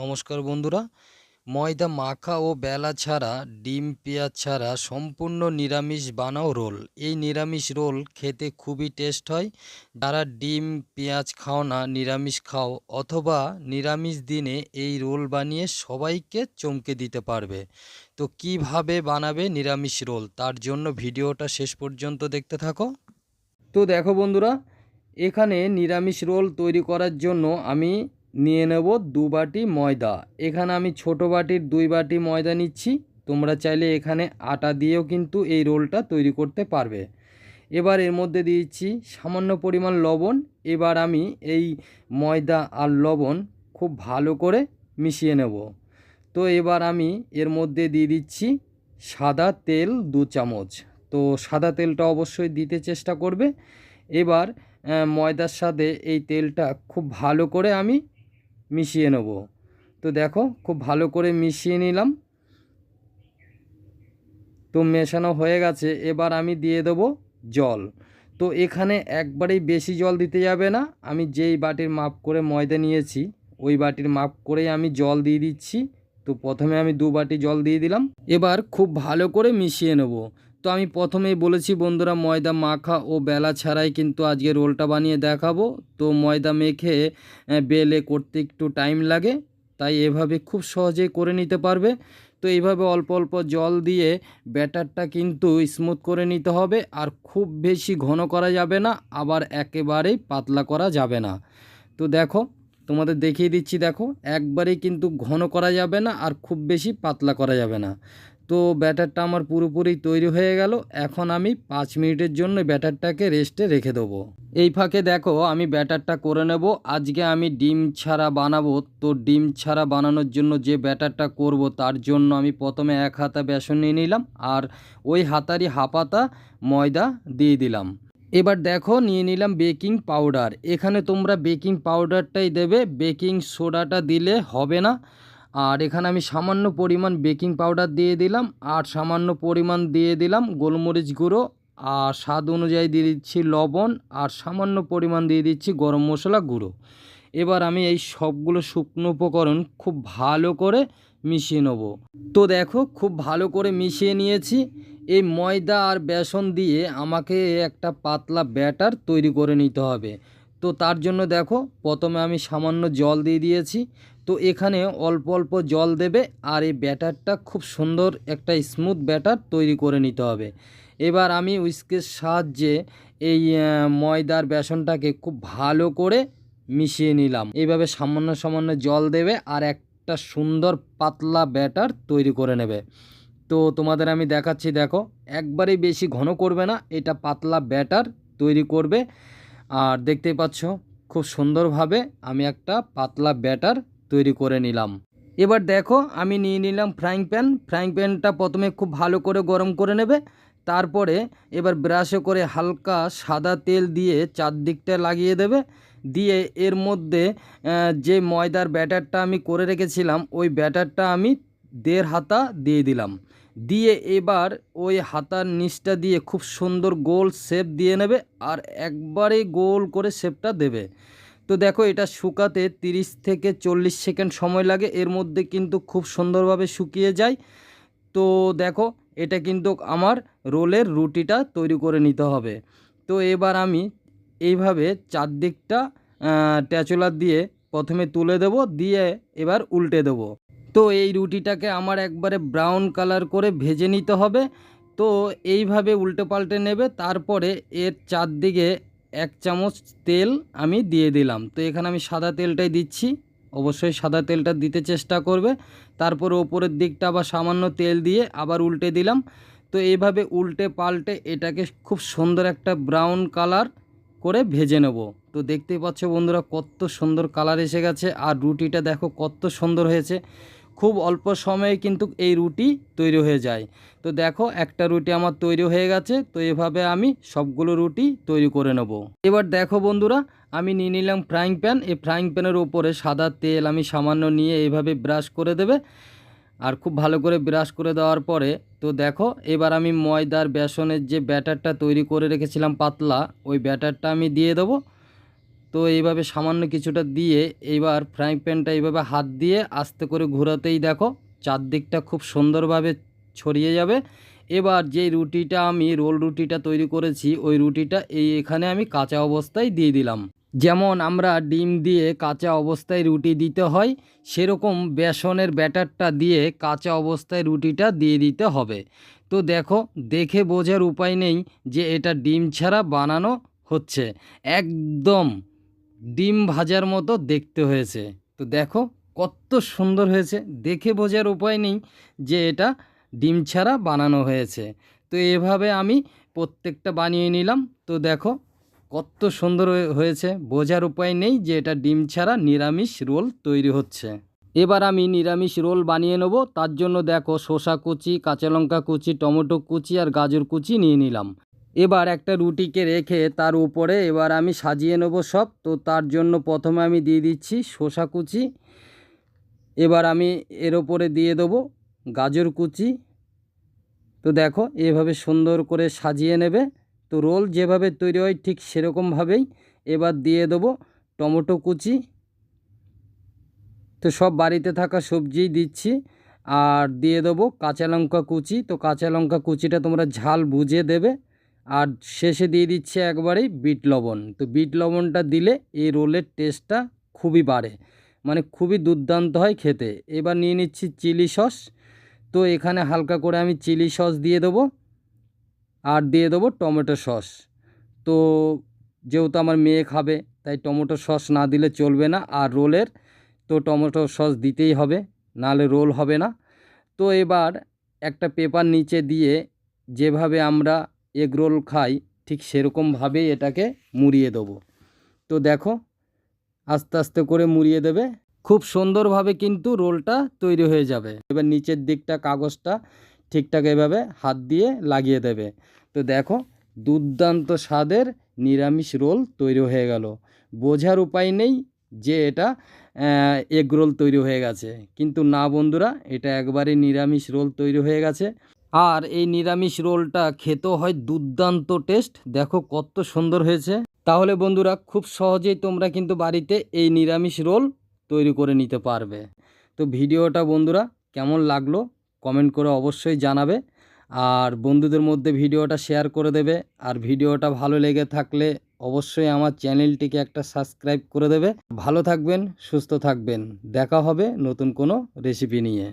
নমস্কার বন্ধুরা, ময়দা মাখা ও বেলা ছাড়া, ডিম, পেঁয়াজ ছাড়া সম্পূর্ণ নিরামিষ বানাও রোল। এই নিরামিষ রোল খেতে খুবই টেস্ট হয়। যারা ডিম, পেঁয়াজ খাও না, নিরামিষ খাও অথবা নিরামিষ দিনে এই রোল বানিয়ে সবাইকে চমকে দিতে পারবে। তো কীভাবে বানাবে নিরামিষ রোল? তার জন্য ভিডিওটা শেষ পর্যন্ত দেখতে থাকো। তো দেখো বন্ধুরা, এখানে নিরামিষ রোল তৈরি করার জন্য আমি নিয়ে নেব দু বাটি ময়দা। এখানে আমি ছোট বাটির দুই বাটি ময়দা নিচ্ছি। তোমরা চাইলে এখানে আটা দিয়েও কিন্তু এই রোলটা তৈরি করতে পারবে। এবার এর মধ্যে দিয়েছি সামান্য পরিমাণ লবণ। এবার আমি এই ময়দা আর লবণ খুব ভালো করে মিশিয়ে নেব। তো এবার আমি এর মধ্যে দিয়ে দিচ্ছি সাদা তেল দু চামচ। তো সাদা তেলটা অবশ্যই দিতে চেষ্টা করবে। এবার ময়দার সাথে এই তেলটা খুব ভালো করে আমি মিশিয়ে নেব। তো দেখো, খুব ভালো করে মিশিয়ে নিলাম। তো মেশানো হয়ে গেছে। এবার আমি দিয়ে দেবো জল। তো এখানে একবারেই বেশি জল দিতে যাবে না। আমি যেই বাটির মাপ করে ময়দা নিয়েছি, ওই বাটির মাপ করেই আমি জল দিয়ে দিচ্ছি। তো প্রথমে আমি দু বাটি জল দিয়ে দিলাম। এবার খুব ভালো করে মিশিয়ে নেব। তো আমি প্রথমেই বলেছি, বন্ধুরা, ময়দা মাখা ও বেলা ছাড়াই কিন্তু আজকে রোলটা বানিয়ে দেখাবো। তো ময়দা মেখে বেলে করতে একটু টাইম লাগে, তাই এভাবে খুব সহজেই করে নিতে পারবে। তো এইভাবে অল্প অল্প জল দিয়ে ব্যাটারটা কিন্তু স্মুথ করে নিতে হবে, আর খুব বেশি ঘন করা যাবে না, আবার একেবারেই পাতলা করা যাবে না। তো দেখো, তোমাদের দেখিয়ে দিচ্ছি, দেখো, একবারেই কিন্তু ঘন করা যাবে না, আর খুব বেশি পাতলা করা যাবে না। তো ব্যাটারটা আমার পুরোপুরি তৈরি হয়ে গেল। এখন আমি পাঁচ মিনিটের জন্য ব্যাটারটাকে রেস্টে রেখে দেবো। এই ফাঁকে দেখো, আমি ব্যাটারটা করে নেব। আজকে আমি ডিম ছাড়া বানাবো। তো ডিম ছাড়া বানানোর জন্য যে ব্যাটারটা করব, তার জন্য আমি প্রথমে এক হাতা বেসন নিয়ে নিলাম আর ওই হাতারই হাফাতা ময়দা দিয়ে দিলাম। এবার দেখো, নিয়ে নিলাম বেকিং পাউডার। এখানে তোমরা বেকিং পাউডারটাই দেবে। বেকিং সোডাটা দিলে হবে না। আর এখানে আমি সামান্য পরিমাণ বেকিং পাউডার দিয়ে দিলাম আর সামান্য পরিমাণ দিয়ে দিলাম গোলমরিচ গুঁড়ো আর স্বাদ অনুযায়ী দিয়ে দিচ্ছি লবণ আর সামান্য পরিমাণ দিয়ে দিচ্ছি গরম মশলা গুঁড়ো। এবার আমি এই সবগুলো শুকনো উপকরণ খুব ভালো করে মিশিয়ে নেব। তো দেখো খুব ভালো করে মিশিয়ে নিয়েছি। এই ময়দা আর বেসন দিয়ে আমাকে একটা পাতলা ব্যাটার তৈরি করে নিতে হবে। তো তার জন্য দেখো প্রথমে আমি সামান্য জল দিয়ে দিয়েছি। তো এখানে অল্প অল্প জল দেবে আর এই ব্যাটারটা খুব সুন্দর একটা স্মুথ ব্যাটার তৈরি করে নিতে হবে। এবার আমি উইস্কের সাহায্যে এই ময়দার বেসনটাকে খুব ভালো করে মিশিয়ে নিলাম। এইভাবে সামান্য সামান্য জল দেবে আর একটা সুন্দর পাতলা ব্যাটার তৈরি করে নেবে। তো তোমাদের আমি দেখাচ্ছি, দেখো, একবারেই বেশি ঘন করবে না, এটা পাতলা ব্যাটার তৈরি করবে। আর দেখতেই পাচ্ছ, খুব সুন্দরভাবে আমি একটা পাতলা ব্যাটার তৈরি করে নিলাম। এবার দেখো, আমি নিয়ে নিলাম ফ্রাইং প্যান। ফ্রাইং প্যানটা প্রথমে খুব ভালো করে গরম করে নেবে। তারপরে এবার ব্রাশে করে হালকা সাদা তেল দিয়ে চারদিকটা লাগিয়ে দেবে। দিয়ে এর মধ্যে যে ময়দার ব্যাটারটা আমি করে রেখেছিলাম, ওই ব্যাটারটা আমি দেড় হাতা দিয়ে দিলাম। দিয়ে এবার ওই হাতার নিচটা দিয়ে খুব সুন্দর গোল শেপ দিয়ে নেবে আর একবারে গোল করে শেপটা দেবে। তো দেখো এটা শুকাতে 30 থেকে চল্লিশ সেকেন্ড সময় লাগে, এর মধ্যে কিন্তু খুব সুন্দরভাবে শুকিয়ে যায়। তো দেখো এটা কিন্তু আমার রোলের রুটিটা তৈরি করে নিতে হবে। তো এবার আমি এইভাবে চারদিকটা ট্যাচুলার দিয়ে প্রথমে তুলে দেব, দিয়ে এবার উল্টে দেব। তো এই রুটিটাকে আমার একবারে ব্রাউন কালার করে ভেজে নিতে হবে। তো এইভাবে উল্টে পাল্টে নেবে, তারপরে এর চারদিকে এক চামচ তেল আমি দিয়ে দিলাম। তো এখানে আমি সাদা তেলটাই দিচ্ছি, অবশ্যই সাদা তেলটা দিতে চেষ্টা করবে। তারপর ওপরের দিকটা আবার সামান্য তেল দিয়ে আবার উল্টে দিলাম। তো এইভাবে উল্টে পাল্টে এটাকে খুব সুন্দর একটা ব্রাউন কালার করে ভেজে নেব। তো দেখতেই পাচ্ছ বন্ধুরা কত সুন্দর কালার এসে গেছে, আর রুটিটা দেখো কত সুন্দর হয়েছে। খুব অল্প সময়ে কিন্তু এই রুটি তৈরি হয়ে যায়। তো দেখো, একটা রুটি আমার তৈরি হয়ে গেছে, তো এভাবে আমি সবগুলো রুটি তৈরি করে নেব। এবার দেখো বন্ধুরা, আমি নিয়ে নিলাম ফ্রাইং প্যান এই ফ্রাইং প্যানের উপরে সাদা তেল আমি সামান্য নিয়ে এইভাবে ব্রাশ করে দেবে। আর খুব ভালো করে ব্রাশ করে দেওয়ার পরে, তো দেখো, এবার আমি ময়দার, বেসনের যে ব্যাটারটা তৈরি করে রেখেছিলাম পাতলা, ওই ব্যাটারটা আমি দিয়ে দেবো। তো এইভাবে সামান্য কিছুটা দিয়ে এইবার ফ্রাইং প্যানটা এইভাবে হাত দিয়ে আস্তে করে ঘোরাতেই দেখো চারদিকটা খুব সুন্দরভাবে ছড়িয়ে যাবে। এবার যে রুটিটা আমি রোল রুটিটা তৈরি করেছি, ওই রুটিটা এই এখানে আমি কাঁচা অবস্থায় দিয়ে দিলাম। যেমন আমরা ডিম দিয়ে কাঁচা অবস্থায় রুটি দিতে হয়, সেরকম বেসনের ব্যাটারটা দিয়ে কাঁচা অবস্থায় রুটিটা দিয়ে দিতে হবে। তো দেখো, দেখে বোঝার উপায় নেই যে এটা ডিম ছাড়া বানানো হচ্ছে। একদম ডিম ভাজার মতো দেখতে হয়েছে। তো দেখো কত সুন্দর হয়েছে। দেখে বোঝার উপায় নেই যে এটা ডিম ছাড়া বানানো হয়েছে। তো এভাবে আমি প্রত্যেকটা বানিয়ে নিলাম। তো দেখো কত সুন্দর হয়ে- হয়েছে। বোঝার উপায় নেই যে এটা ডিম ছাড়া নিরামিষ রোল তৈরি হচ্ছে। এবার আমি নিরামিষ রোল বানিয়ে নেব। তার জন্য দেখো শসা কুচি, কাঁচা লঙ্কা কুচি, টমেটো কুচি আর গাজর কুচি নিয়ে নিলাম। এবার একটা রুটিকে রেখে তার উপরে এবার আমি সাজিয়ে নেব সব। তো তার জন্য প্রথমে আমি দিয়ে দিচ্ছি শসা কুচি। এবার আমি এর ওপরে দিয়ে দেবো গাজর কুচি। তো দেখো, এভাবে সুন্দর করে সাজিয়ে নেবে। তো রোল যেভাবে তৈরি হয় ঠিক সেরকমভাবেই এবার দিয়ে দেবো টমেটো কুচি। তো সব বাড়িতে থাকা সবজিই দিচ্ছি। আর দিয়ে দেবো কাঁচা লঙ্কা কুচি। তো কাঁচা লঙ্কা কুচিটা তোমরা ঝাল বুঝে দেবে। আর শেষে দিয়ে দিচ্ছে একবারেই বিট লবণ। তো বিট লবণটা দিলে এই রোলের টেস্টটা খুবই বাড়ে মানে খুবই দুর্দান্ত হয় খেতে। এবার নিয়ে নিচ্ছি চিলি সস। তো এখানে হালকা করে আমি চিলি সস দিয়ে দেবো আর দিয়ে দেবো টমেটো সস। তো যেহেতু আমার মেয়ে খাবে, তাই টমেটো সস না দিলে চলবে না আর রোলের তো টমেটো সস দিতেই হবে, নাহলে রোল হবে না। তো এবার একটা পেপার নিচে দিয়ে যেভাবে আমরা এগ রোল খাই, ঠিক সেরকমভাবেই এটাকে মুড়িয়ে দেবো। তো দেখো, আস্তে আস্তে করে মুড়িয়ে দেবে। খুব সুন্দরভাবে কিন্তু রোলটা তৈরি হয়ে যাবে। এবার নিচের দিকটা কাগজটা ঠিকঠাক এভাবে হাত দিয়ে লাগিয়ে দেবে। তো দেখো, দুর্দান্ত স্বাদের নিরামিষ রোল তৈরি হয়ে গেল। বোঝার উপায় নেই যে এটা এগ রোল তৈরি হয়ে গেছে। কিন্তু না বন্ধুরা, এটা একবারে নিরামিষ রোল তৈরি হয়ে গেছে। আর এই নিরামিষ রোলটা খেতেও হয় দুর্দান্ত টেস্ট। দেখো কত সুন্দর হয়েছে। তাহলে বন্ধুরা, খুব সহজেই তোমরা কিন্তু বাড়িতে এই নিরামিষ রোল তৈরি করে নিতে পারবে। তো ভিডিওটা বন্ধুরা, কেমন লাগল কমেন্ট করে অবশ্যই জানাবে। আর বন্ধুদের মধ্যে ভিডিওটা শেয়ার করে দেবে। আর ভিডিওটা ভালো লেগে থাকলে অবশ্যই আমার চ্যানেলটিকে একটা সাবস্ক্রাইব করে দেবে। ভালো থাকবেন, সুস্থ থাকবেন। দেখা হবে নতুন কোনো রেসিপি নিয়ে।